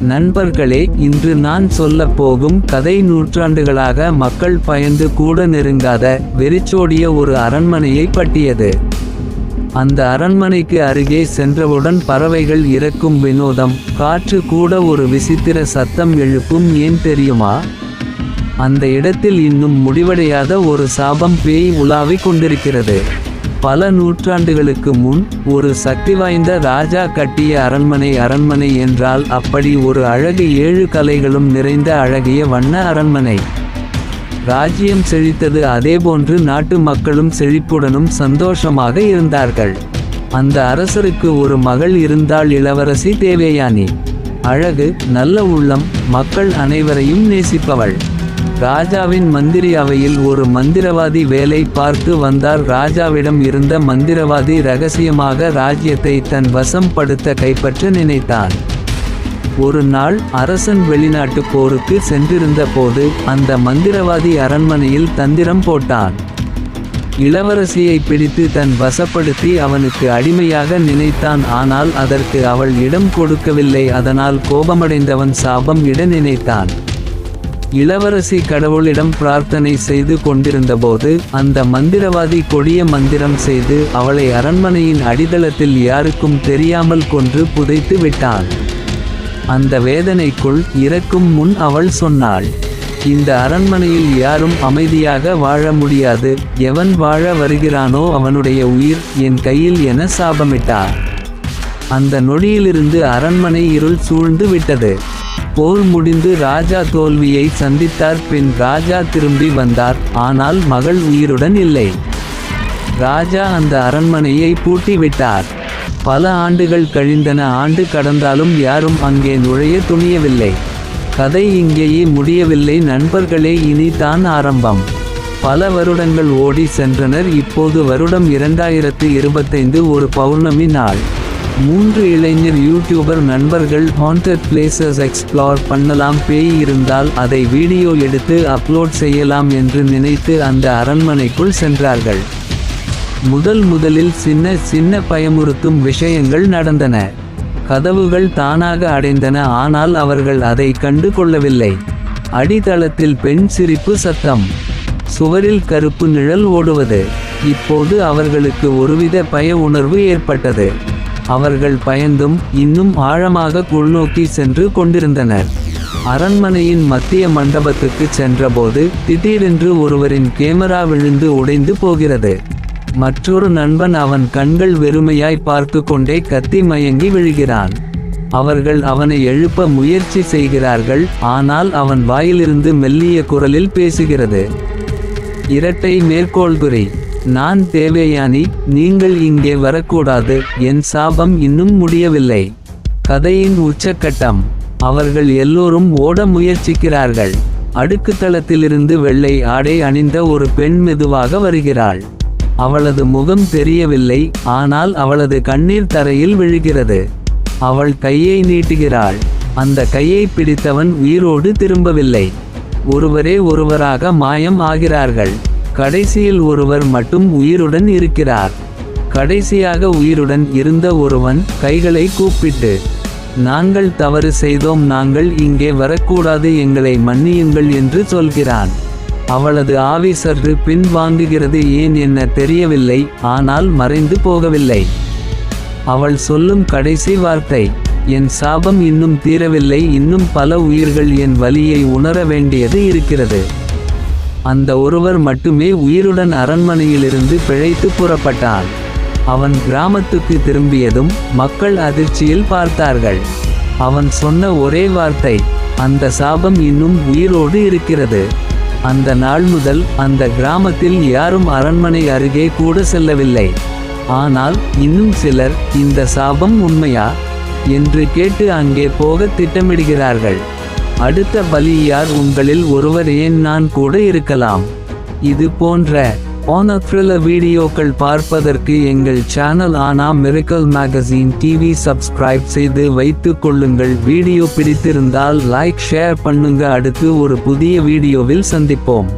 நண்பர்களே இன்று நான் சொல்ல போகும் கதை நூற்றாண்டுகளாக மக்கள் பயந்து கூட நெருங்காத வெறிச்சோடிய ஒரு அரண்மனையை பட்டியது அந்த அரண்மனைக்கு அருகே சென்றவுடன் பறவைகள் இறக்கும் வினோதம் காற்று கூட ஒரு விசித்திர சத்தம் எழுப்பும் ஏன் தெரியுமா? அந்த இடத்தில் இன்னும் முடிவடையாத ஒரு சாபம் பேய் உலாவிக் கொண்டிருக்கிறது. பல நூற்றாண்டுகளுக்கு முன் ஒரு சக்தி வாய்ந்த ராஜா கட்டிய அரண்மனை அரண்மனை என்றால் அப்படி ஒரு அழகு ஏழு கலைகளும் நிறைந்த அழகிய வண்ண அரண்மனை. ராஜ்யம் செழித்தது அதேபோன்று நாட்டு மக்களும் செழிப்புடனும் சந்தோஷமாக இருந்தார்கள். அந்த அரசருக்கு ஒரு மகள் இருந்தால் இளவரசி தேவயானி. அழகு நல்ல உள்ளம் மக்கள் அனைவரையும் நேசிப்பவள். ராஜாவின் மந்திரி அவையில் ஒரு மந்திரவாதி வேலை பார்த்து வந்தார். ராஜாவிடம் இருந்த மந்திரவாதி ரகசியமாக ராஜ்யத்தை தன் வசம் படுத்த கைப்பற்ற நினைத்தான். ஒரு நாள் அரசன் வெளிநாட்டு போருக்கு சென்றிருந்த போது அந்த மந்திரவாதி அரண்மனையில் தந்திரம் போட்டான். இளவரசியை பிடித்து தன் வசப்படுத்தி அவனுக்கு அடிமையாக நினைத்தான். ஆனால் அதற்கு அவள் இடம் கொடுக்கவில்லை. அதனால் கோபமடைந்தவன் சாபம் இட நினைத்தான். இளவரசி கடவுளிடம் பிரார்த்தனை செய்து கொண்டிருந்தபோது அந்த மந்திரவாதி கொடிய மந்திரம் செய்து அவளை அரண்மனையின் அடித்தளத்தில் யாருக்கும் தெரியாமல் கொன்று புதைத்து விட்டான் அந்த வேதனைக்குள் இறக்கும் முன் அவள் சொன்னாள் இந்த அரண்மனையில் யாரும் அமைதியாக வாழ முடியாது. எவன் வாழ வருகிறானோ அவனுடைய உயிர் என் கையில் என சாபமிட்டார் அந்த நொடியிலிருந்து அரண்மனை இருள் சூழ்ந்து விட்டது. போர் முடிந்து ராஜா தோல்வியை சந்தித்தார் பின் ராஜா திரும்பி வந்தார். ஆனால் மகள் உயிருடன் இல்லை. ராஜா அந்த அரண்மனையை பூட்டிவிட்டார். பல ஆண்டுகள் கழிந்தன ஆண்டு கடந்தாலும் யாரும் அங்கே நுழைய துணியவில்லை. கதை இங்கேயே முடியவில்லை நண்பர்களே இனி தான் ஆரம்பம். பல வருடங்கள் ஓடி சென்றனர் இப்போது வருடம் இரண்டாயிரத்து இருபத்தைந்து ஒரு பௌர்ணமி நாள். மூன்று இளைஞர் யூடியூபர் நண்பர்கள் ஹாண்டட் பிளேசஸ் எக்ஸ்ப்ளோர் பண்ணலாம். பேய் இருந்தால் அதை வீடியோ எடுத்து அப்லோட் செய்யலாம் என்று நினைத்து அந்த அரண்மனைக்குள் சென்றார்கள். முதல் முதலில் சின்ன சின்ன பயமுறுத்தும் விஷயங்கள் நடந்தன. கதவுகள் தானாக அடைந்தன ஆனால் அவர்கள் அதை கண்டு கொள்ளவில்லை. அடித்தளத்தில் பெண் சிரிப்பு சத்தம். சுவரில் கருப்பு நிழல் ஓடுவது. இப்போது அவர்களுக்கு ஒருவித பய உணர்வு ஏற்பட்டது. அவர்கள் பயந்தும் இன்னும் ஆழமாக உள்நோக்கி சென்று கொண்டிருந்தனர். அரண்மனையின் மத்திய மண்டபத்துக்கு சென்றபோது திடீரென்று ஒருவரின் கேமரா விழுந்து உடைந்து போகிறது. மற்றொரு நண்பன் அவன் கண்கள் வெறுமையாய் பார்த்து கொண்டே கத்தி மயங்கி விழுகிறான். அவர்கள் அவனை எழுப்ப முயற்சி செய்கிறார்கள் ஆனால் அவன் வாயிலிருந்து மெல்லிய குரலில் பேசுகிறது. இரட்டை மேற்கோள்குறி நான் தேவயானி நீங்கள் இங்கே வரக்கூடாது. என் சாபம் இன்னும் முடியவில்லை. கதையின் உச்சக்கட்டம். அவர்கள் எல்லோரும் ஓட முயற்சிக்கிறார்கள். அடுக்குத்தளத்திலிருந்து வெள்ளை ஆடை அணிந்த ஒரு பெண் மெதுவாக வருகிறாள். அவளது முகம் தெரியவில்லை ஆனால் அவளது கண்ணீர் தரையில் விழுகிறது. அவள் கையை நீட்டுகிறாள். அந்த கையை பிடித்தவன் உயிரோடு திரும்பவில்லை. ஒருவரே ஒருவராக மாயம் ஆகிறார்கள். கடைசியில் ஒருவர் மட்டும் உயிருடன் இருக்கிறார். கடைசியாக உயிருடன் இருந்த ஒருவன் கைகளை கூப்பிட்டு நாங்கள் தவறு செய்தோம் நாங்கள் இங்கே வரக்கூடாது எங்களை மன்னியுங்கள் என்று சொல்கிறான். அவளது ஆவி சற்று பின் வாங்குகிறது ஏன் என்ன தெரியவில்லை ஆனால் மறைந்து போகவில்லை. அவள் சொல்லும் கடைசி வார்த்தை என் சாபம் இன்னும் தீரவில்லை இன்னும் பல உயிர்கள் என் வலியை உணர வேண்டியது இருக்கிறது. அந்த ஒருவர் மட்டுமே உயிருடன் அரண்மனையிலிருந்து பிழைத்து புறப்பட்டான். அவன் கிராமத்துக்கு திரும்பியதும் மக்கள் அதிர்ச்சியில் பார்த்தார்கள். அவன் சொன்ன ஒரே வார்த்தை அந்த சாபம் இன்னும் உயிரோடு இருக்கிறது. அந்த நாள் முதல் அந்த கிராமத்தில் யாரும் அரண்மனை அருகே கூட செல்லவில்லை. ஆனால் இன்னும் சிலர் இந்த சாபம் உண்மையா என்று கேட்டு அங்கே போக திட்டமிடுகிறார்கள். அடுத்த பலி யார் உங்களில் ஒருவர் ஏன் நான் கூட இருக்கலாம்? இது போன்ற ஓனத்ரில வீடியோக்கள் பார்ப்பதற்கு எங்கள் சேனல் ஆனா மிரக்கல் மேகசின் டிவி சப்ஸ்கிரைப் செய்து வைத்துக் கொள்ளுங்கள். வீடியோ பிடித்திருந்தால் லைக் ஷேர் பண்ணுங்க. அடுத்து ஒரு புதிய வீடியோவில் சந்திப்போம்.